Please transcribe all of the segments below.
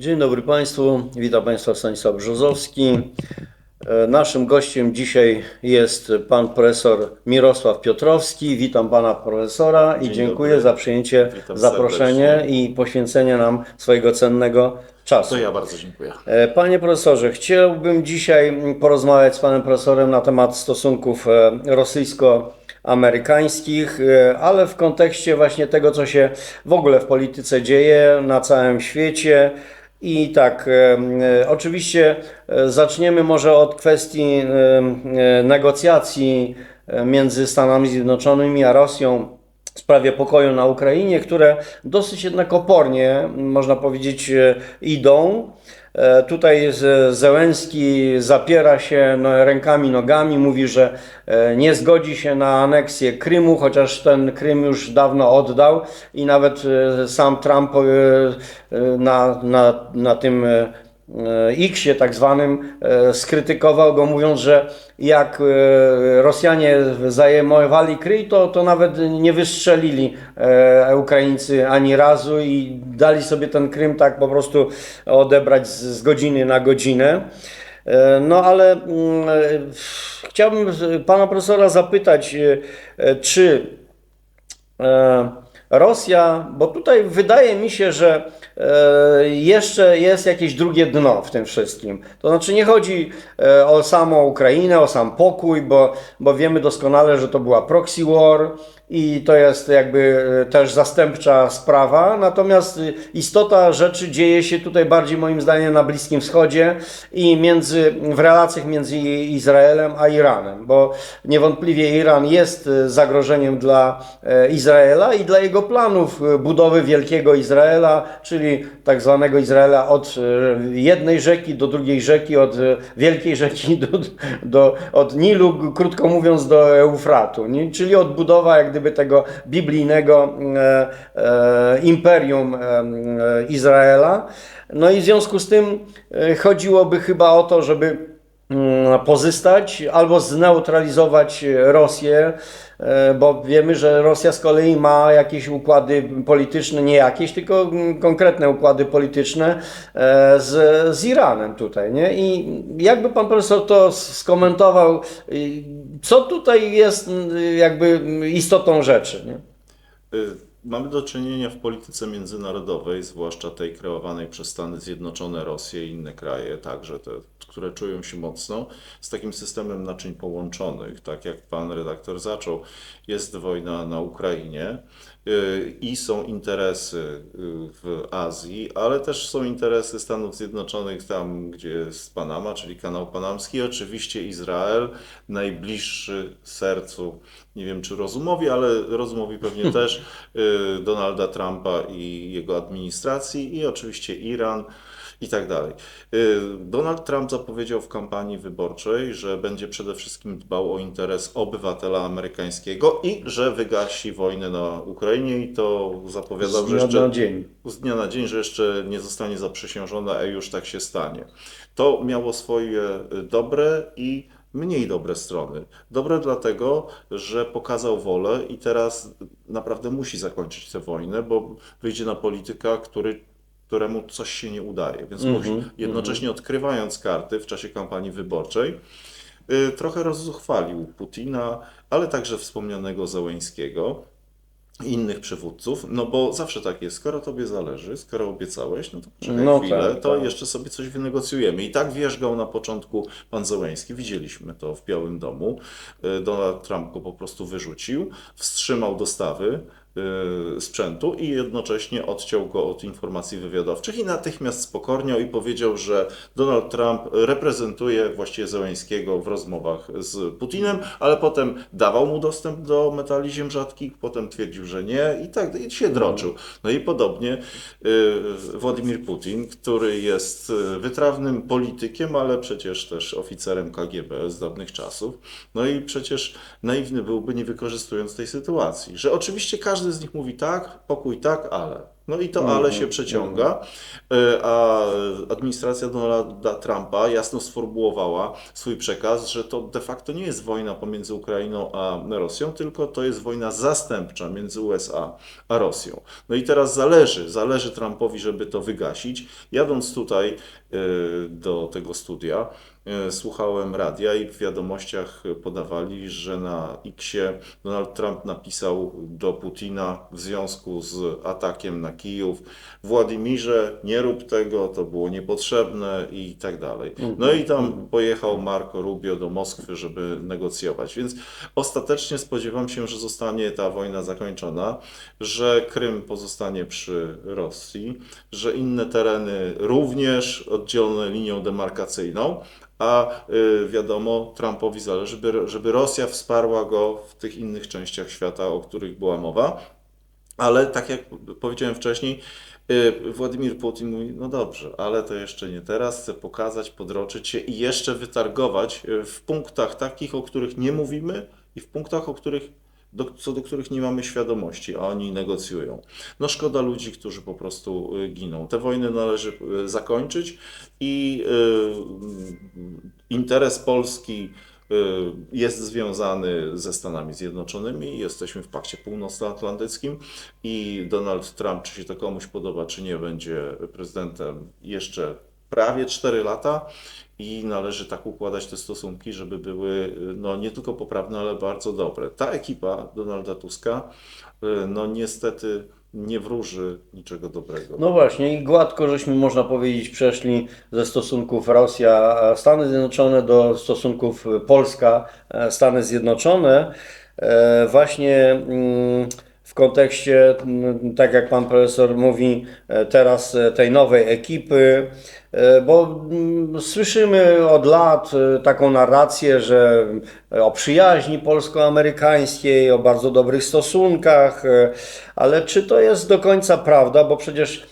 Dzień dobry Państwu, witam Państwa Stanisław Brzozowski. E, Naszym gościem dzisiaj jest pan profesor Mirosław Piotrowski. Witam pana profesora i Dzień dziękuję dobry. za przyjęcie Witam zaproszenie serdecznie. i poświęcenie nam swojego cennego czasu. To ja bardzo dziękuję. E, Panie profesorze, chciałbym dzisiaj porozmawiać z panem profesorem na temat stosunków e, rosyjsko-amerykańskich, e, ale w kontekście właśnie tego, co się w ogóle w polityce dzieje na całym świecie. I tak, e, oczywiście e, zaczniemy może od kwestii e, negocjacji między Stanami Zjednoczonymi a Rosją w sprawie pokoju na Ukrainie, które dosyć jednak opornie, można powiedzieć, idą. E, Tutaj Zełenski zapiera się no, rękami, nogami, mówi, że e, nie zgodzi się na aneksję Krymu, chociaż ten Krym już dawno oddał i nawet e, sam Trump na, na, na tym X-ie tak zwanym e, skrytykował go mówiąc, że jak e, Rosjanie zajmowali Kryj, to, to nawet nie wystrzelili e, Ukraińcy ani razu i dali sobie ten Krym tak po prostu odebrać z, z godziny na godzinę. No ale mm, chciałbym pana profesora zapytać, czy Rosja, bo tutaj wydaje mi się, że jeszcze jest jakieś drugie dno w tym wszystkim. To znaczy nie chodzi e, o samą Ukrainę, o sam pokój, bo, bo wiemy doskonale, że to była proxy war i to jest jakby e, też zastępcza sprawa. Natomiast e, istota rzeczy dzieje się tutaj bardziej moim zdaniem na Bliskim Wschodzie i między, w relacjach między Izraelem a Iranem, bo niewątpliwie Iran jest e, zagrożeniem dla Izraela i dla jego planów budowy wielkiego Izraela, czyli tak zwanego Izraela od jednej rzeki do drugiej rzeki, od wielkiej rzeki do, do, od Nilu, krótko mówiąc, do Eufratu, czyli odbudowa jak gdyby tego biblijnego e, e, imperium e, Izraela. No i w związku z tym chodziłoby chyba o to, żeby mm, pozystać albo zneutralizować Rosję, bo wiemy, że Rosja z kolei ma jakieś układy polityczne, nie jakieś, tylko mm, konkretne układy polityczne z, z Iranem tutaj, nie? I jakby pan profesor to skomentował, co tutaj jest mm, jakby mm, istotą rzeczy, nie? Y, Mamy do czynienia w polityce międzynarodowej, zwłaszcza tej kreowanej przez Stany Zjednoczone, Rosję i inne kraje, także te, które czują się mocno, z takim systemem naczyń połączonych. Tak jak pan redaktor zaczął, jest wojna na Ukrainie i są interesy y, w Azji, ale też są interesy Stanów Zjednoczonych tam, gdzie jest Panama, czyli kanał panamski, oczywiście Izrael, najbliższy sercu, nie wiem czy rozumowi, ale rozumowi pewnie też y, Donalda Trumpa i jego administracji i oczywiście Iran i tak dalej. Y, Donald Trump zapowiedział w kampanii wyborczej, że będzie przede wszystkim dbał o interes obywatela amerykańskiego i że wygasi wojnę na Ukrainie i to zapowiadał, Z że dnia jeszcze na dzień. z dnia na dzień, że jeszcze nie zostanie zaprzysiężona, a już tak się stanie. To miało swoje y, dobre i mniej dobre strony. Dobre dlatego, że pokazał wolę i teraz naprawdę musi zakończyć tę wojnę, bo wyjdzie na polityka, który, któremu coś się nie udaje. Więc musi, jednocześnie odkrywając karty w czasie kampanii wyborczej, y, trochę rozzuchwalił Putina, ale także wspomnianego Zełeńskiego i innych przywódców, no bo zawsze tak jest, skoro tobie zależy, skoro obiecałeś, no to poczekaj No chwilę, tak, to tak. jeszcze sobie coś wynegocjujemy. I tak wierzgał na początku pan Zełeński, widzieliśmy to w Białym Domu. Y, Donald Trump go po prostu wyrzucił, wstrzymał dostawy sprzętu i jednocześnie odciął go od informacji wywiadowczych i natychmiast spokorniał i powiedział, że Donald Trump reprezentuje właściwie Zełeńskiego w rozmowach z Putinem, ale potem dawał mu dostęp do metali ziem rzadkich, potem twierdził, że nie i tak i się droczył. No i podobnie y, Władimir Putin, który jest y, wytrawnym politykiem, ale przecież też oficerem KGB z dawnych czasów. No i przecież naiwny byłby nie wykorzystując tej sytuacji, że oczywiście każdy z nich mówi tak, pokój tak, ale. No i to ale się przeciąga, E, a administracja Donalda Trumpa jasno sformułowała swój przekaz, że to de facto nie jest wojna pomiędzy Ukrainą a Rosją, tylko to jest wojna zastępcza między USA a Rosją. No i teraz zależy, zależy Trumpowi, żeby to wygasić. Jadąc tutaj e, do tego studia, słuchałem radia i w wiadomościach podawali, że na Xie Donald Trump napisał do Putina w związku z atakiem na Kijów: Władimirze, nie rób tego, to było niepotrzebne i tak dalej. No i tam pojechał Marco Rubio do Moskwy, żeby negocjować. Więc ostatecznie spodziewam się, że zostanie ta wojna zakończona, że Krym pozostanie przy Rosji, że inne tereny również oddzielone linią demarkacyjną. A y, wiadomo, Trumpowi zależy, żeby, żeby Rosja wsparła go w tych innych częściach świata, o których była mowa. Ale tak jak powiedziałem wcześniej, y, Władimir Putin mówi, no dobrze, ale to jeszcze nie teraz, chcę pokazać, podroczyć się i jeszcze wytargować y, w punktach takich, o których nie mówimy i w punktach, o których, do, co do których nie mamy świadomości, a oni negocjują. No szkoda ludzi, którzy po prostu y, giną. Te wojny należy y, zakończyć i y, interes Polski y, jest związany ze Stanami Zjednoczonymi, jesteśmy w Pakcie Północnoatlantyckim i Donald Trump, czy się to komuś podoba, czy nie, będzie prezydentem jeszcze prawie 4 lata i należy tak układać te stosunki, żeby były no, nie tylko poprawne, ale bardzo dobre. Ta ekipa Donalda Tuska y, no niestety nie wróży niczego dobrego. No właśnie, i gładko żeśmy, można powiedzieć, przeszli ze stosunków Rosja-Stany Zjednoczone do stosunków Polska-Stany Zjednoczone. E, Właśnie mm, w kontekście, mm, tak jak pan profesor mówi, e, teraz e, tej nowej ekipy, e, bo mm, słyszymy od lat taką narrację, że o przyjaźni polsko-amerykańskiej, o bardzo dobrych stosunkach, ale czy to jest do końca prawda, bo przecież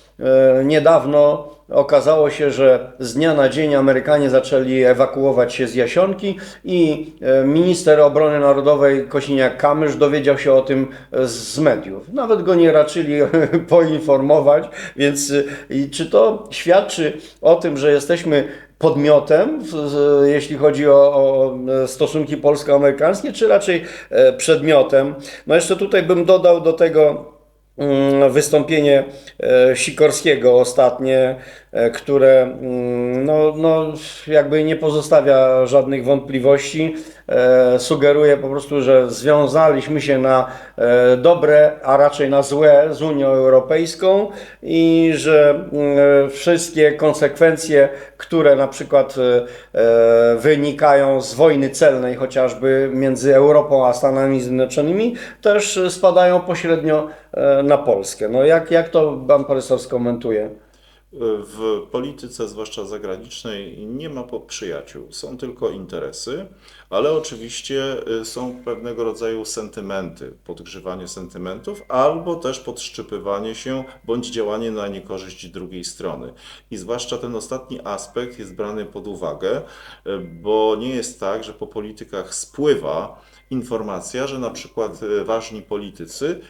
niedawno okazało się, że z dnia na dzień Amerykanie zaczęli ewakuować się z Jasionki i e, minister obrony narodowej Kosiniak-Kamysz dowiedział się o tym z mediów. Nawet go nie raczyli poinformować, więc e, czy to świadczy o tym, że jesteśmy podmiotem, jeśli chodzi o, o e, stosunki polsko-amerykańskie, czy raczej przedmiotem? No jeszcze tutaj bym dodał do tego wystąpienie e, Sikorskiego ostatnie, e, które mm, no, no, jakby nie pozostawia żadnych wątpliwości. E, Sugeruje po prostu, że związaliśmy się na e, dobre, a raczej na złe z Unią Europejską i że mm, wszystkie konsekwencje, które na przykład e, e, wynikają z wojny celnej chociażby między Europą a Stanami Zjednoczonymi, też spadają pośrednio e, na Polskę. No jak, jak to pan profesor skomentuje? W polityce, zwłaszcza zagranicznej, nie ma przyjaciół, są tylko interesy, ale oczywiście y, są pewnego rodzaju sentymenty, podgrzewanie sentymentów, albo też podszczypywanie się, bądź działanie na niekorzyść drugiej strony. I zwłaszcza ten ostatni aspekt jest brany pod uwagę, y, bo nie jest tak, że po politykach spływa informacja, że na przykład y, ważni politycy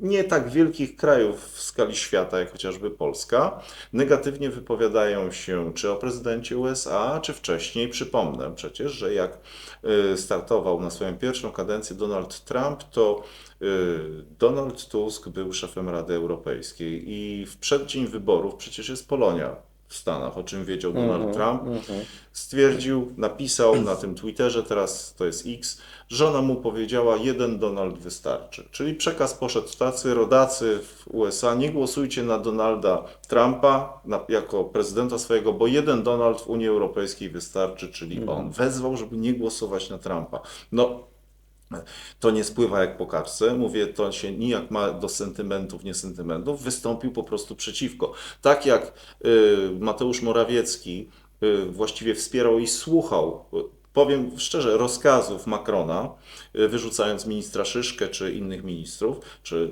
nie tak wielkich krajów w skali świata, jak chociażby Polska, negatywnie wypowiadają się czy o prezydencie USA, czy wcześniej. Przypomnę przecież, że jak y, startował na swoją pierwszą kadencję Donald Trump, to y, Donald Tusk był szefem Rady Europejskiej i w przeddzień wyborów przecież jest Polonia w Stanach, o czym wiedział Donald Trump stwierdził, napisał na tym Twitterze, teraz to jest X, żona mu powiedziała, jeden Donald wystarczy. Czyli przekaz poszedł tacy, rodacy w USA, nie głosujcie na Donalda Trumpa na, jako prezydenta swojego, bo jeden Donald w Unii Europejskiej wystarczy, czyli on. Wezwał, żeby nie głosować na Trumpa. No, to nie spływa jak po kartce. Mówię, to się nijak ma do sentymentów, nie sentymentów. Wystąpił po prostu przeciwko. Tak jak y, Mateusz Morawiecki y, właściwie wspierał i słuchał, y, powiem szczerze, rozkazów Macrona, wyrzucając ministra Szyszkę czy innych ministrów, czy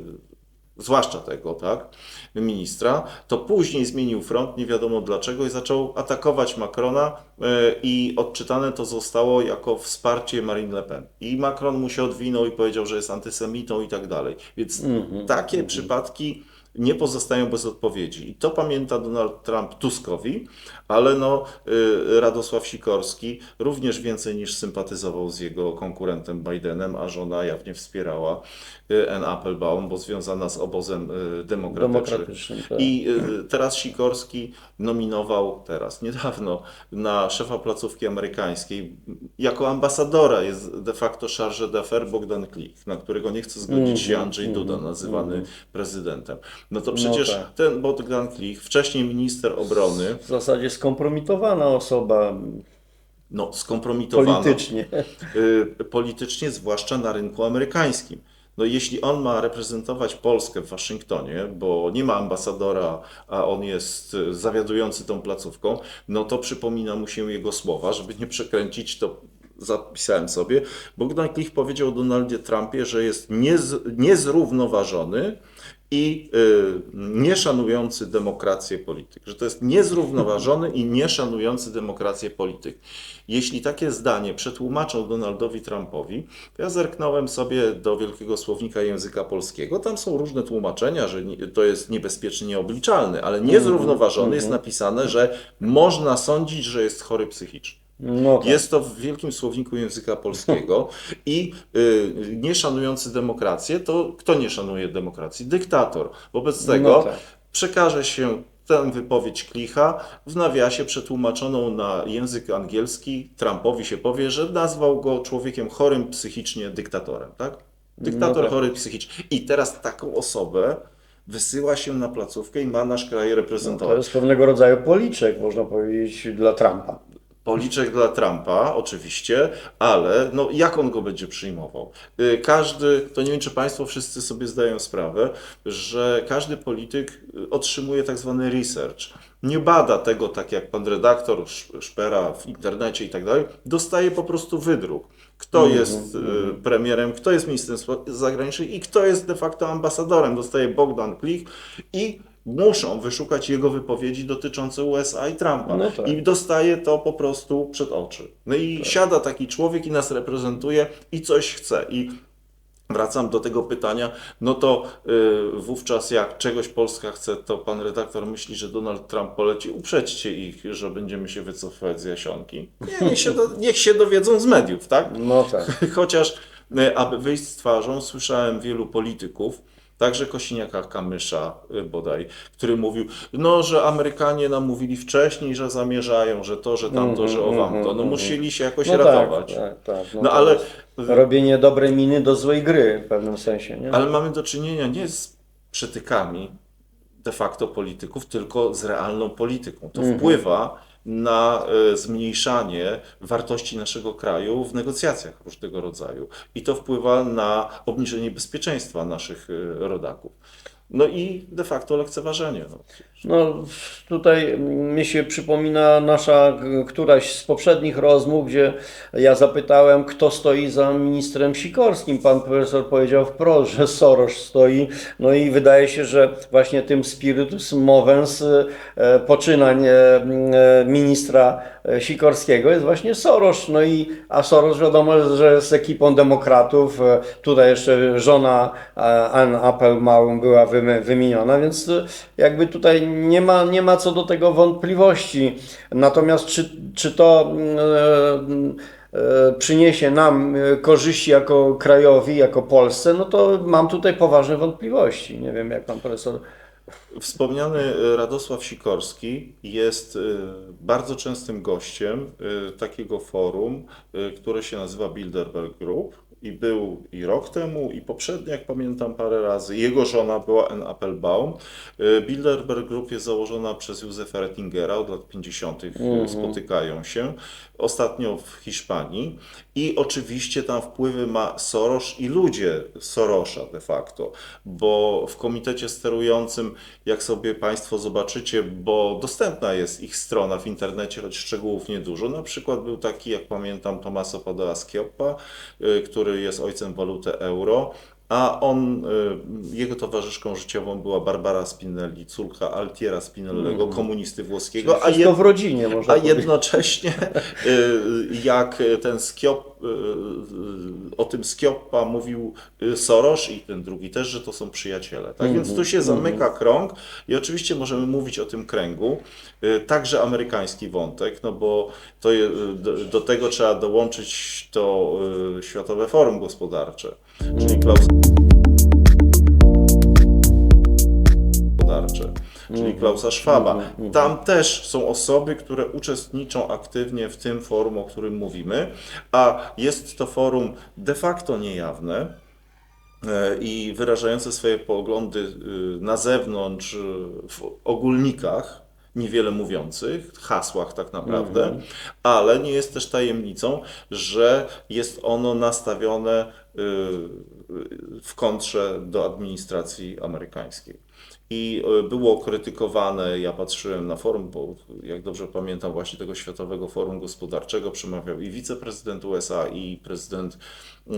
zwłaszcza tego, tak, ministra, to później zmienił front, nie wiadomo dlaczego, i zaczął atakować Macrona e, i odczytane to zostało jako wsparcie Marine Le Pen. I Macron mu się odwinął i powiedział, że jest antysemitą i tak dalej. Więc takie przypadki nie pozostają bez odpowiedzi. I to pamięta Donald Trump Tuskowi, ale no, y, Radosław Sikorski również więcej niż sympatyzował z jego konkurentem Bidenem, a żona jawnie wspierała y, Ann Applebaum, bo związana z obozem y, demokratycznym. Demokratycznym, tak. I teraz Sikorski nominował, teraz, niedawno, na szefa placówki amerykańskiej, jako ambasadora jest de facto charge d'affaires Bogdan Klich, na którego nie chce zgodzić się Mhm, Andrzej Duda, nazywany prezydentem. No to No przecież tak. ten Bogdan Klich, wcześniej minister obrony, W zasadzie skompromitowana osoba no skompromitowano politycznie. y, politycznie, zwłaszcza na rynku amerykańskim. No jeśli on ma reprezentować Polskę w Waszyngtonie, bo nie ma ambasadora, a on jest y, zawiadujący tą placówką, no to przypomina mu się jego słowa, żeby nie przekręcić to zapisałem sobie. Bogdan Klich powiedział o Donaldzie Trumpie, że jest niez, niezrównoważony i y, nieszanujący demokrację polityk. Że to jest niezrównoważony i nieszanujący demokrację polityk. Jeśli takie zdanie przetłumaczą Donaldowi Trumpowi, to ja zerknąłem sobie do Wielkiego Słownika Języka Polskiego. Tam są różne tłumaczenia, że to jest niebezpieczny, nieobliczalny, ale niezrównoważony jest napisane, że można sądzić, że jest chory psychicznie. No tak. Jest to w Wielkim Słowniku Języka Polskiego i y, nieszanujący demokrację, to kto nie szanuje demokracji? Dyktator. Wobec tego No tak. przekaże się tę wypowiedź Klicha w nawiasie przetłumaczoną na język angielski. Trumpowi się powie, że nazwał go człowiekiem chorym psychicznie dyktatorem. Tak? Dyktator No tak. chory psychicznie. I teraz taką osobę wysyła się na placówkę i ma nasz kraj To reprezentować. jest pewnego rodzaju policzek, można powiedzieć, dla Trumpa. Policzek dla Trumpa, oczywiście, ale no, jak on go będzie przyjmował? Y, Każdy, to nie wiem, czy Państwo wszyscy sobie zdają sprawę, że każdy polityk y, otrzymuje tak zwany research. Nie bada tego tak jak pan redaktor Sz- Szpera w internecie i tak dalej, dostaje po prostu wydruk. Kto jest y, premierem, kto jest ministrem spraw zagranicznych i kto jest de facto ambasadorem. Dostaje Bogdan Klich i muszą wyszukać jego wypowiedzi dotyczące USA i Trumpa. No tak. I dostaje to po prostu przed oczy. No i siada taki człowiek i nas reprezentuje i coś chce. I wracam do tego pytania, no to y, wówczas jak czegoś Polska chce, to pan redaktor myśli, że Donald Trump poleci, uprzedźcie ich, że będziemy się wycofywać z Jasionki. Nie, niech się, do, niech się dowiedzą z mediów, tak? No tak. Chociaż, y, aby wyjść z twarzą, słyszałem wielu polityków, także Kosiniaka Kamysza y, bodaj, który mówił, no, że Amerykanie nam mówili wcześniej, że zamierzają, że to, że tamto, że o wamto. No musieli się jakoś No ratować. tak, tak, tak. No to ale, Robienie dobrej miny do złej gry w pewnym sensie, nie? ale mamy do czynienia nie z przytykami de facto polityków, tylko z realną polityką. To wpływa na e, zmniejszanie wartości naszego kraju w negocjacjach różnego rodzaju. I to wpływa na obniżenie bezpieczeństwa naszych e, rodaków. No i de facto lekceważenie. No. No, tutaj mi się przypomina nasza któraś z poprzednich rozmów, gdzie ja zapytałem, kto stoi za ministrem Sikorskim. Pan profesor powiedział wprost, że Soros stoi. No i wydaje się, że właśnie tym spiritus movens e, poczynań e, e, ministra Sikorskiego jest właśnie Soros. No i, a Soros wiadomo, że z ekipą demokratów, tutaj jeszcze żona Ann Applebaum była wymy- wymieniona, więc e, jakby tutaj nie ma, nie ma co do tego wątpliwości. Natomiast czy, czy to e, e, przyniesie nam korzyści jako krajowi, jako Polsce, no to mam tutaj poważne wątpliwości. Nie wiem, jak pan profesor. Wspomniany Radosław Sikorski jest bardzo częstym gościem takiego forum, które się nazywa Bilderberg Group. I był i rok temu, i poprzednio, jak pamiętam, parę razy. Jego żona była Ann Applebaum. E, Bilderberg Group jest założona przez Józefa Rettingera, od lat 50. spotykają się. Ostatnio w Hiszpanii. I oczywiście tam wpływy ma Soros i ludzie Sorosza de facto, bo w komitecie sterującym, jak sobie Państwo zobaczycie, bo dostępna jest ich strona w internecie, choć szczegółów niedużo. Na przykład był taki, jak pamiętam, Tomaso Padua Schioppa, y, który jest ojcem waluty euro. A on, y, jego towarzyszką życiową była Barbara Spinelli, córka Altiera Spinellego, komunisty włoskiego, a, Wszystko jed, w rodzinie, można a powiedzieć. jednocześnie y, jak ten Skiop y, y, o tym Skioppa mówił y, Soros i ten drugi też, że to są przyjaciele. Tak więc tu się zamyka krąg i oczywiście możemy mówić o tym kręgu, y, także amerykański wątek, no bo to do, tego trzeba dołączyć to y, Światowe Forum Gospodarcze, czyli Klaus czyli Klausa Schwaba. Tam też są osoby, które uczestniczą aktywnie w tym forum, o którym mówimy, a jest to forum de facto niejawne e, i wyrażające swoje poglądy y, na zewnątrz, y, w ogólnikach, niewiele mówiących, hasłach tak naprawdę, ale nie jest też tajemnicą, że jest ono nastawione w kontrze do administracji amerykańskiej. I y, było krytykowane, ja patrzyłem na forum, bo jak dobrze pamiętam, właśnie tego Światowego Forum Gospodarczego przemawiał i wiceprezydent USA, i prezydent y,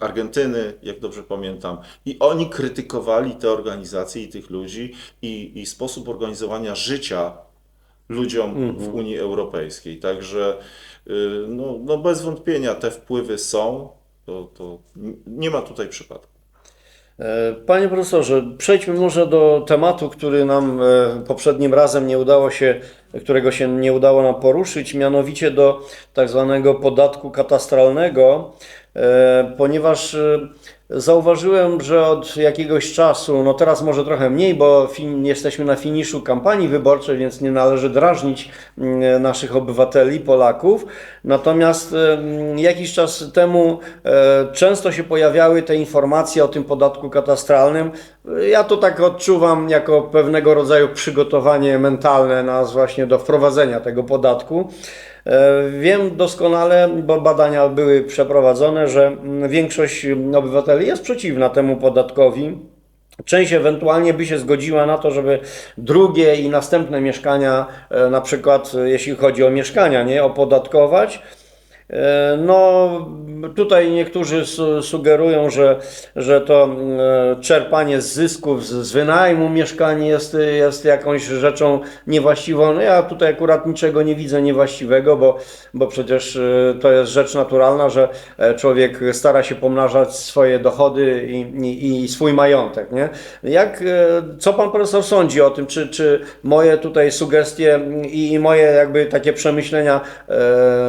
Argentyny, jak dobrze pamiętam. I oni krytykowali te organizacje i tych ludzi i, i sposób organizowania życia ludziom w Unii Europejskiej. Także y, no, no bez wątpienia te wpływy są, to, to nie ma tutaj przypadku. E, Panie profesorze, przejdźmy może do tematu, który nam e, poprzednim razem nie udało się, którego się nie udało nam poruszyć, mianowicie do tak zwanego podatku katastralnego, e, ponieważ e, zauważyłem, że od jakiegoś czasu, no teraz może trochę mniej, bo jesteśmy na finiszu kampanii wyborczej, więc nie należy drażnić mm, naszych obywateli, Polaków. Natomiast jakiś czas temu e, często się pojawiały te informacje o tym podatku katastralnym. Ja to tak odczuwam jako pewnego rodzaju przygotowanie mentalne nas właśnie do wprowadzenia tego podatku. E, Wiem doskonale, bo badania były przeprowadzone, że mm, większość obywateli jest przeciwna temu podatkowi. Część ewentualnie by się zgodziła na to, żeby drugie i następne mieszkania, e, na przykład e, jeśli chodzi o mieszkania, nie opodatkować. E, No, tutaj niektórzy su- sugerują, że, że to e, czerpanie z zysków z, wynajmu mieszkań jest, jest jakąś rzeczą niewłaściwą. No ja tutaj akurat niczego nie widzę niewłaściwego, bo, bo przecież e, to jest rzecz naturalna, że człowiek stara się pomnażać swoje dochody i, i, i swój majątek. Nie? Jak, co pan profesor sądzi o tym, czy, czy moje tutaj sugestie i, i moje jakby takie przemyślenia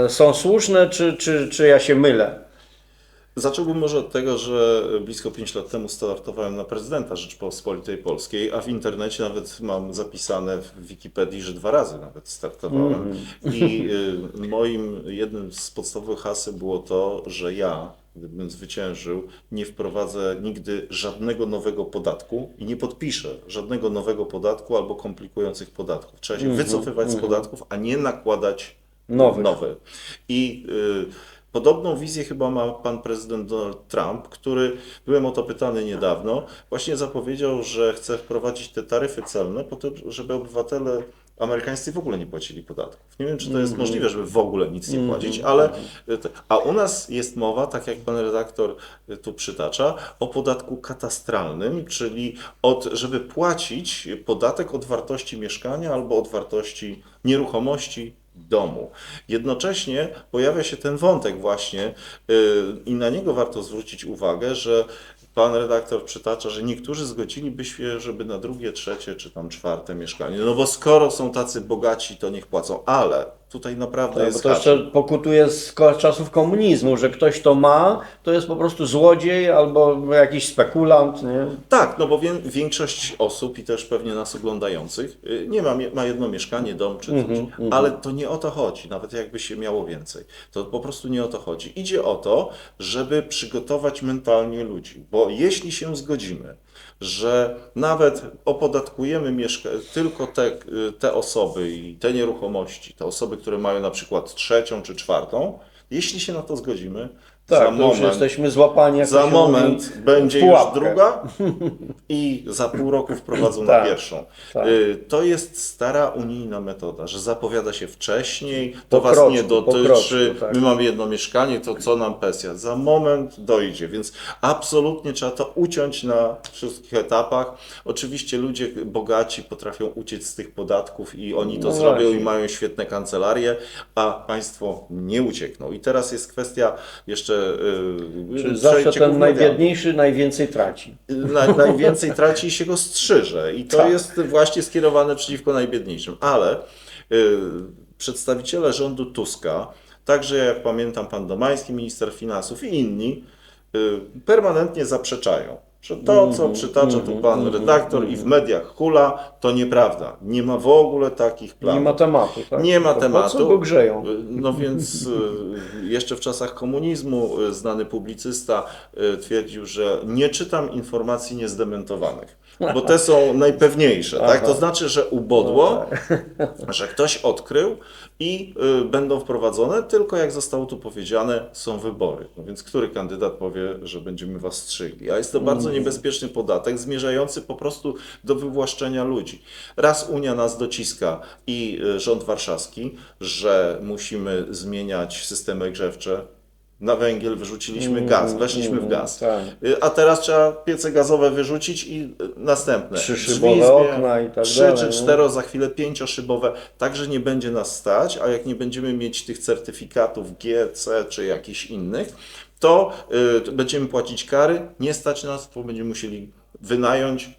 są słuszne, czy, czy, czy ja się mylę? Zacząłbym może od tego, że blisko 5 lat temu startowałem na prezydenta Rzeczypospolitej Polskiej, a w internecie nawet mam zapisane w Wikipedii, że dwa razy nawet startowałem. I y, moim jednym z podstawowych haseł było to, że ja, gdybym zwyciężył, nie wprowadzę nigdy żadnego nowego podatku i nie podpiszę żadnego nowego podatku albo komplikujących podatków. Trzeba się wycofywać z podatków, a nie nakładać Nowych. nowy. I y, podobną wizję chyba ma pan prezydent Donald Trump, który, byłem o to pytany niedawno, właśnie zapowiedział, że chce wprowadzić te taryfy celne po to, żeby obywatele amerykańscy w ogóle nie płacili podatków. Nie wiem, czy to jest możliwe, żeby w ogóle nic nie płacić, ale y, a u nas jest mowa, tak jak pan redaktor y, tu przytacza, o podatku katastralnym, czyli od, żeby płacić podatek od wartości mieszkania albo od wartości nieruchomości domu. Jednocześnie pojawia się ten wątek właśnie yy, i na niego warto zwrócić uwagę, że pan redaktor przytacza, że niektórzy zgodziliby się, żeby na drugie, trzecie czy tam czwarte mieszkanie. No bo skoro są tacy bogaci, to niech płacą, ale tutaj naprawdę Tak, bo jest to haczyk. jeszcze pokutuje z czasów komunizmu, że ktoś to ma, to jest po prostu złodziej albo jakiś spekulant. Nie? Tak, no bo wie, większość osób i też pewnie nas oglądających y, nie ma, ma jedno mieszkanie, dom czy coś, ale to nie o to chodzi, nawet jakby się miało więcej. To po prostu nie o to chodzi. Idzie o to, żeby przygotować mentalnie ludzi, bo jeśli się zgodzimy, że nawet opodatkujemy tylko te, te osoby i te nieruchomości, te osoby, które mają na przykład trzecią czy czwartą, jeśli się na to zgodzimy, Tak, za moment, jesteśmy złapani za moment mówi, będzie w już pułapkę. druga i za pół roku wprowadzą na Tak, pierwszą. tak. Y, To jest stara unijna metoda, że zapowiada się wcześniej, to Po was kroczku, nie dotyczy, kroczku, tak. my mamy jedno mieszkanie, to co nam pensja? Za moment dojdzie, więc absolutnie trzeba to uciąć na wszystkich etapach. Oczywiście ludzie bogaci potrafią uciec z tych podatków i oni to No zrobią właśnie. i mają świetne kancelarie, a państwo nie uciekną. I teraz jest kwestia jeszcze... Yy, Czy zawsze ten najbiedniejszy najwięcej traci. Na, najwięcej traci i się go strzyże. I to Tak. jest właśnie skierowane przeciwko najbiedniejszym. Ale y, przedstawiciele rządu Tuska, także jak pamiętam pan Domański, minister finansów i inni, y, permanentnie zaprzeczają. Że to, co przytacza tu pan redaktor i w mediach hula, to nieprawda. Nie ma w ogóle takich planów. Nie ma tematu, tak? Nie ma To tematu. Po co go grzeją? No więc y, jeszcze w czasach komunizmu y, znany publicysta y, twierdził, że nie czytam informacji niezdementowanych, bo te są najpewniejsze. Tak? Aha. To znaczy, że ubodło, No że ktoś odkrył i y, będą wprowadzone, tylko jak zostało tu powiedziane, są wybory. No więc który kandydat powie, że będziemy was strzygli? A jest to bardzo Mhm. niebezpieczny podatek, zmierzający po prostu do wywłaszczenia ludzi. Raz Unia nas dociska i y, rząd warszawski, że musimy zmieniać systemy grzewcze. Na węgiel wyrzuciliśmy gaz, weszliśmy w gaz. tak. Y, A teraz trzeba piece gazowe wyrzucić i y, następne. Trzyszybowe Drzwi okna i tak trzy dalej, czy no. cztero, za chwilę pięcioszybowe. Także nie będzie nas stać, a jak nie będziemy mieć tych certyfikatów G, C czy jakichś innych, to y, będziemy płacić kary, nie stać nas, bo będziemy musieli wynająć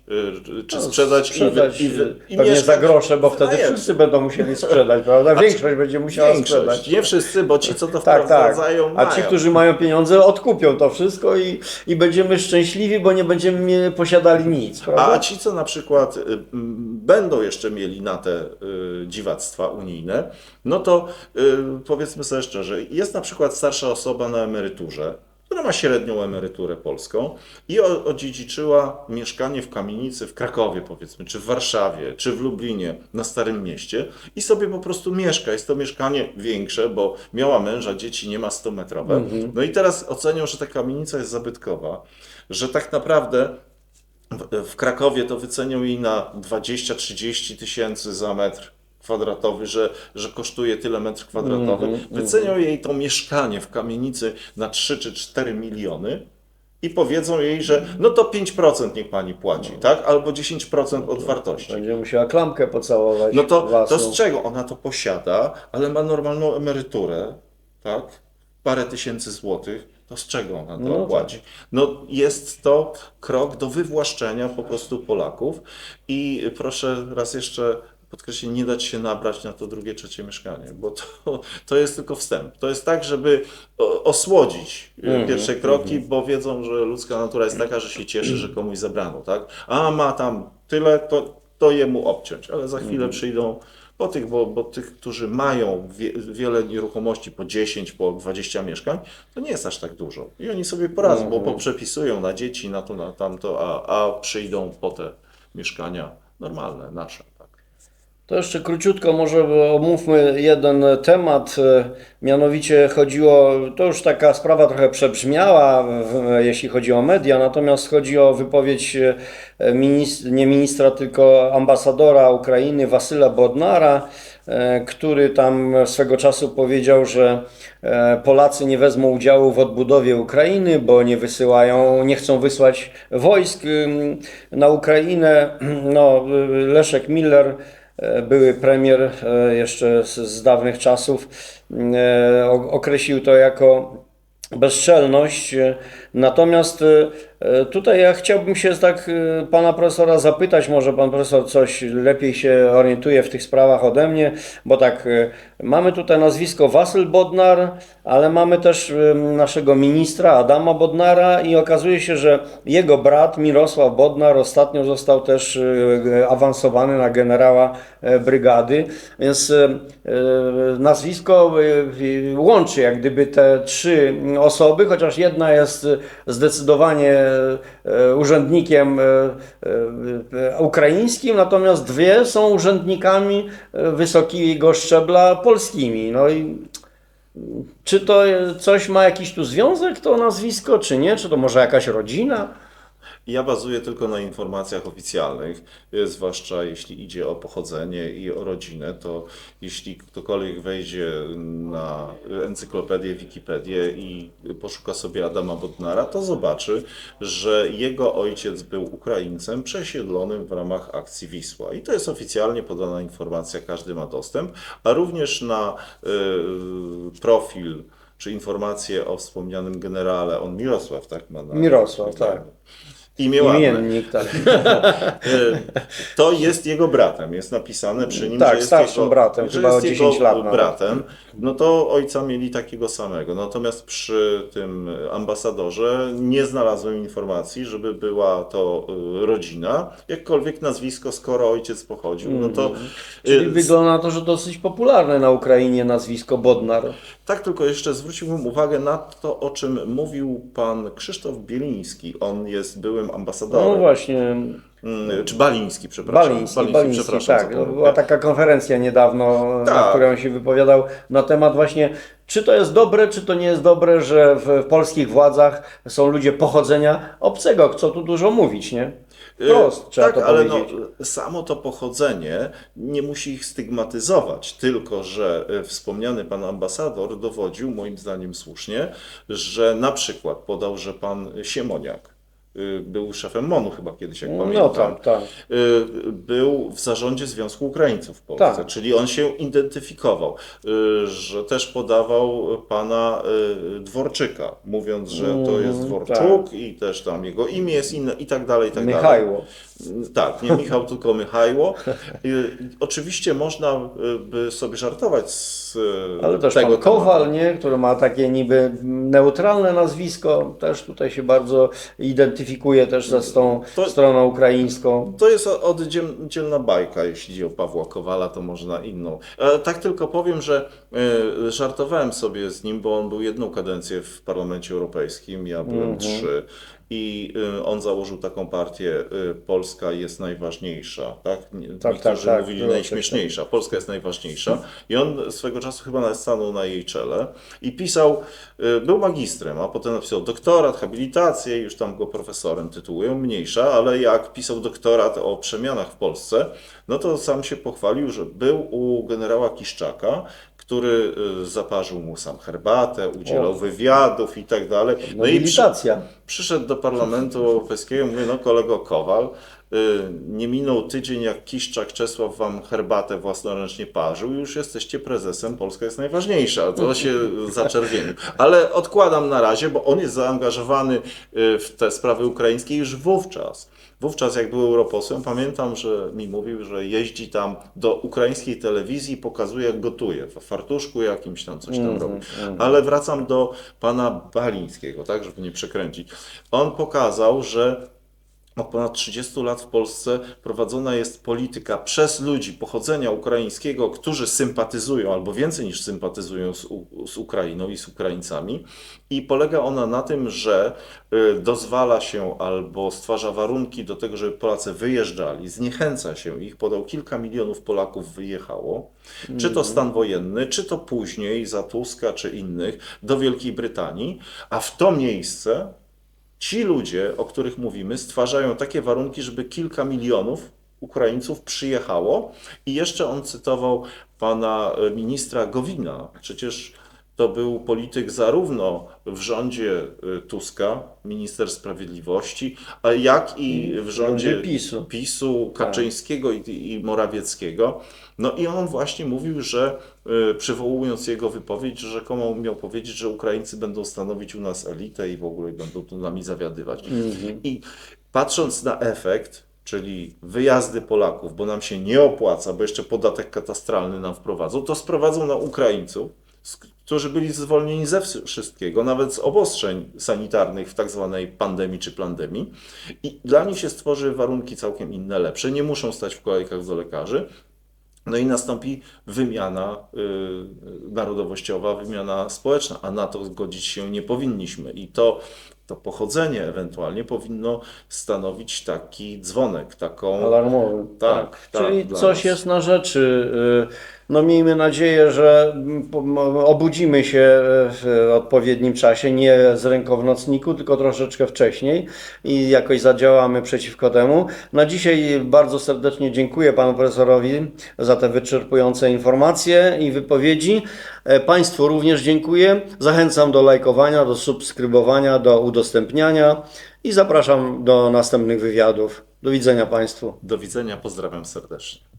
y, czy No, sprzedać, sprzedać i, wy, i, wy, i za grosze, bo wtedy Wynająć. wszyscy będą musieli sprzedać, prawda? Większość będzie musiała Większość, sprzedać. nie wszyscy, bo ci, co to Tak, tak. wprowadzają, A mają. ci, którzy mają pieniądze, odkupią to wszystko i, i będziemy szczęśliwi, bo nie będziemy posiadali nic, prawda? A ci, co na przykład y, będą jeszcze mieli na te y, dziwactwa unijne, no to y, powiedzmy sobie szczerze, jest na przykład starsza osoba na emeryturze, która ma średnią emeryturę polską i odziedziczyła mieszkanie w kamienicy w Krakowie, powiedzmy, czy w Warszawie, czy w Lublinie, na Starym Mieście i sobie po prostu mieszka. Jest to mieszkanie większe, bo miała męża, dzieci nie ma 100-metrowe. No i teraz ocenią, że ta kamienica jest zabytkowa, że tak naprawdę w Krakowie to wycenią jej na 20-30 tysięcy za metr kwadratowy, że, że kosztuje tyle metr kwadratowy. Mhm, Wycenią jej to mieszkanie w kamienicy na 3 czy 4 miliony i powiedzą jej, że no to 5% niech pani płaci, tak? Albo 10% od wartości. Będzie musiała klamkę pocałować No to, własną. to z czego? Ona to posiada, ale ma normalną emeryturę, tak? Parę tysięcy złotych. To z czego ona to No tak. płaci? No jest to krok do wywłaszczenia po prostu Polaków i proszę raz jeszcze podkreślić, nie dać się nabrać na to drugie, trzecie mieszkanie, bo to, to jest tylko wstęp. To jest tak, żeby osłodzić y, Mhm, pierwsze kroki, bo wiedzą, że ludzka natura jest taka, że się cieszy, że komuś zabrano, tak? A ma tam tyle, to, to jemu obciąć, ale za chwilę przyjdą po tych, bo, bo tych, którzy mają wie, wiele nieruchomości, po 10, po 20 mieszkań, to nie jest aż tak dużo. I oni sobie poradzą, bo poprzepisują na dzieci, na to, na tamto, a, a przyjdą po te mieszkania normalne, nasze. To jeszcze króciutko może omówmy jeden temat, e, mianowicie chodziło, to już taka sprawa trochę przebrzmiała, jeśli chodzi o media, natomiast chodzi o wypowiedź e, nie ministra, tylko ambasadora Ukrainy Wasyla Bodnara, e, który tam swego czasu powiedział, że Polacy nie wezmą udziału w odbudowie Ukrainy, bo nie wysyłają, nie chcą wysłać wojsk na Ukrainę. No, Leszek Miller były premier e, jeszcze z, dawnych czasów, e, określił to jako bezczelność. e, Natomiast e, e, tutaj ja chciałbym się tak e, pana profesora zapytać, może pan profesor coś lepiej się orientuje w tych sprawach ode mnie, bo tak, e, mamy tutaj nazwisko Wasyl Bodnar, ale mamy też e, naszego ministra Adama Bodnara i okazuje się, że jego brat Mirosław Bodnar ostatnio został też e, awansowany na generała e, brygady, więc e, e, nazwisko e, łączy jak gdyby te trzy osoby, chociaż jedna jest zdecydowanie e, urzędnikiem e, e, ukraińskim, natomiast dwie są urzędnikami e, wysokiego szczebla polskimi. No i Czy to e, coś ma jakiś tu związek, to nazwisko, czy nie? Czy to może jakaś rodzina? Ja bazuję tylko na informacjach oficjalnych, y, zwłaszcza jeśli idzie o pochodzenie i o rodzinę, to jeśli ktokolwiek wejdzie na encyklopedię, Wikipedię i poszuka sobie Adama Bodnara, to zobaczy, że jego ojciec był Ukraińcem przesiedlonym w ramach akcji Wisła. I to jest oficjalnie podana informacja, każdy ma dostęp, a również na y, profil czy informacje o wspomnianym generale, on Mirosław, tak ma na Mirosław, tak. Imię. Imiennik, tak. To jest jego bratem, jest napisane przy nim, Tak, że jest starszym jego, bratem, że chyba jest o 10 jego lat bratem. No to ojca mieli takiego samego. Natomiast przy tym ambasadorze nie znalazłem informacji, żeby była to y, rodzina. Jakkolwiek nazwisko, skoro ojciec pochodził, no to Mhm. Czyli wygląda na to, że dosyć popularne na Ukrainie nazwisko Bodnar. Tak, tylko jeszcze zwróciłbym uwagę na to, o czym mówił pan Krzysztof Bieliński. On jest byłym ambasadorem. No właśnie, Mm, Czy Baliński, przepraszam. Baliński, Baliński, przepraszam tak. No, była taka konferencja niedawno, na Tak. której on się wypowiadał na temat właśnie, czy to jest dobre, czy to nie jest dobre, że w polskich władzach są ludzie pochodzenia obcego, co tu dużo mówić, nie? Wprost, trzeba tak, to ale powiedzieć. no, samo to pochodzenie nie musi ich stygmatyzować, tylko że e, wspomniany pan ambasador dowodził, moim zdaniem słusznie, że na przykład podał, że pan Siemoniak y, był szefem MONU chyba kiedyś, jak No pamiętam. tak, tak. y, był w zarządzie Związku Ukraińców w Polsce, Tak. czyli on się identyfikował, y, że też podawał pana y, Dworczyka, mówiąc, że to jest Mhm, Dworczuk i też tam jego imię jest inne i tak dalej, i tak dalej. Michajło. Tak, nie Michał, tylko Michajło. Y, Oczywiście można y, by sobie żartować z y, Ale też tego pan Kowal, tematu. nie? który ma takie niby neutralne nazwisko, też tutaj się bardzo identyfikuje też ze z tą To- stroną ukraińską. To jest oddzielna bajka, jeśli chodzi o Pawła Kowala, to można inną. E, Tak tylko powiem, że e, żartowałem sobie z nim, bo on był jedną kadencję w Parlamencie Europejskim, ja byłem Mhm. trzy. I e, on założył taką partię e, Polska jest najważniejsza, tak? Tak, Niektórzy tak, mówili było coś najśmieszniejsza, Polska jest najważniejsza. I on swego czasu chyba nawet stanął na jej czele i pisał, e, był magistrem, a potem napisał doktorat, habilitację, już tam go profesorem tytułują, mniejsza, ale jak pisał doktorat o przemianach w Polsce, no to sam się pochwalił, że był u generała Kiszczaka, który y, zaparzył mu sam herbatę, udzielał O. wywiadów i tak dalej. No i przy, Nobilitacja. przyszedł do Parlamentu Europejskiego, mówi, no kolego Kowal, nie minął tydzień, jak Kiszczak Czesław wam herbatę własnoręcznie parzył, już jesteście prezesem, Polska jest najważniejsza. To się zaczerwienił. Ale odkładam na razie, bo on jest zaangażowany y, w te sprawy ukraińskie już wówczas. Wówczas, jak był europosłem, pamiętam, że mi mówił, że jeździ tam do ukraińskiej telewizji i pokazuje, jak gotuje. W fartuszku jakimś tam coś tam Mhm, robi. Ale wracam do pana Balińskiego, tak, żeby nie przekręcić. On pokazał, że od ponad 30 lat w Polsce prowadzona jest polityka przez ludzi pochodzenia ukraińskiego, którzy sympatyzują albo więcej niż sympatyzują z, z Ukrainą i z Ukraińcami. I polega ona na tym, że y, dozwala się albo stwarza warunki do tego, żeby Polacy wyjeżdżali, zniechęca się ich, podał kilka milionów Polaków wyjechało, czy to stan wojenny, czy to później za Tuska, czy innych, do Wielkiej Brytanii, a w to miejsce ci ludzie, o których mówimy, stwarzają takie warunki, żeby kilka milionów Ukraińców przyjechało. I jeszcze on cytował pana e, ministra Gowina. Przecież to był polityk zarówno w rządzie e, Tuska, minister sprawiedliwości, jak i w rządzie PiSu. PiSu, Kaczyńskiego i, i Morawieckiego. No i on właśnie mówił, że przywołując jego wypowiedź, że rzekomo miał powiedzieć, że Ukraińcy będą stanowić u nas elitę i w ogóle będą tu nami zawiadywać. I patrząc na efekt, czyli wyjazdy Polaków, bo nam się nie opłaca, bo jeszcze podatek katastralny nam wprowadzą, to sprowadzą na Ukraińców, którzy byli zwolnieni ze wszy- wszystkiego, nawet z obostrzeń sanitarnych w tak zwanej pandemii czy plandemii. I dla nich się stworzy warunki całkiem inne, lepsze. Nie muszą stać w kolejkach do lekarzy. No i nastąpi wymiana y, narodowościowa, wymiana społeczna, a na to zgodzić się nie powinniśmy. I to, to pochodzenie ewentualnie powinno stanowić taki dzwonek, taką. Alarmowy. Tak, tak, Czyli coś nas. jest na rzeczy. No miejmy nadzieję, że mm, obudzimy się e, w odpowiednim czasie, nie z ręką w nocniku, tylko troszeczkę wcześniej i jakoś zadziałamy przeciwko temu. Na dzisiaj bardzo serdecznie dziękuję panu profesorowi za te wyczerpujące informacje i wypowiedzi. E, Państwu również dziękuję. Zachęcam do lajkowania, do subskrybowania, do udostępniania i zapraszam do następnych wywiadów. Do widzenia Państwu. Do widzenia, pozdrawiam serdecznie.